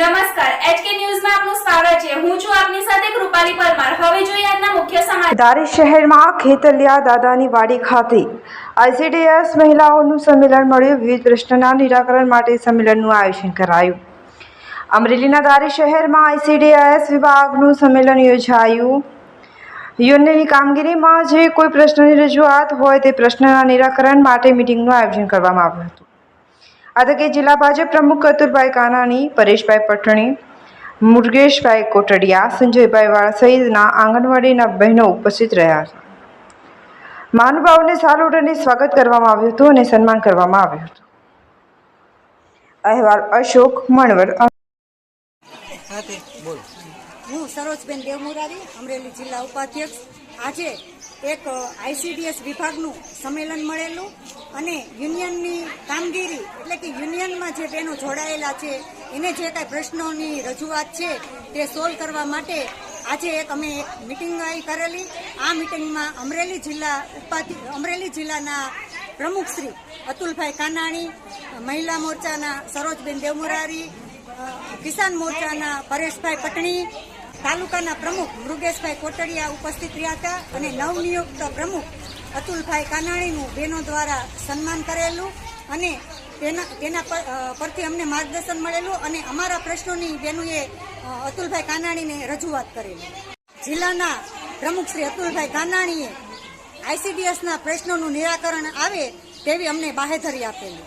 નમસ્કાર એચકે ન્યૂઝમાં આપનું સ્વાગત છે. હું છું આપની સાથે કૃપાલી પરમાર. હવે ખેતલિયા દાદાની વાડી ખાતે આઈસીડીએસ મહિલાઓનું સંમેલન મળ્યું. વિવિધ પ્રશ્નના નિરાકરણ માટે સંમેલનનું આયોજન કરાયું. અમરેલીના ધારી શહેરમાં આઈસીડીએસ વિભાગનું સંમેલન યોજાયું. યુનિયનની કામગીરીમાં જે કોઈ પ્રશ્નની રજૂઆત હોય તે પ્રશ્નના નિરાકરણ માટે મિટિંગનું આયોજન કરવામાં આવ્યું હતું. આ તકે જિલ્લા ભાજપ પ્રમુખ અતુલભાઈ કાનાણી પરેશભાઈ પટણી મુરગેશભાઈ કોટડિયા સંજયભાઈ વાળા સહિતના આંગણવાડીના બહેનો ઉપસ્થિત રહ્યા હતા મહાનુભાવોને સાલુટની સ્વાગત કરવામાં આવ્યું હતું અને સન્માન કરવામાં આવ્યું હતું. અહેવાલ અશોક મણવર. હું સરોજબેન દેવમુરારી અમરેલી જિલ્લા ઉપાધ્યક્ષ. આજે એક આઈસીડીએસ વિભાગનું સંમેલન મળેલું અને યુનિયનની કામગીરી, એટલે કે યુનિયનમાં જે બહેનો જોડાયેલા છે, એને જે કાંઈ પ્રશ્નોની રજૂઆત છે, તે સોલ્વ કરવા માટે આજે એક અમે એક મિટિંગ કરેલી. આ મિટિંગમાં અમરેલી જિલ્લા ઉપાધિ અમરેલી જિલ્લાના પ્રમુખશ્રી અતુલભાઈ કાનાણી, મહિલા મોરચાના સરોજબેન દેવમુરારી કિસાન મોરચાના પરેશભાઈ પટણી તાલુકાના પ્રમુખ મૃગેશભાઈ કોટડિયા ઉપસ્થિત રહ્યા હતા અને નવનિયુક્ત પ્રમુખ અતુલભાઈ કાનાણીનું બહેનો દ્વારા સન્માન કરેલું અને તેના તેના પર- પરથી અમને માર્ગદર્શન મળેલું અને અમારા પ્રશ્નોની બહેનોએ અતુલભાઈ કાનાણીને રજૂઆત કરેલી. જિલ્લાના પ્રમુખ શ્રી અતુલભાઈ કાનાણીએ આઈસીડીએસના પ્રશ્નોનું નિરાકરણ આવે તેવી અમને બાહેધરી આપેલી.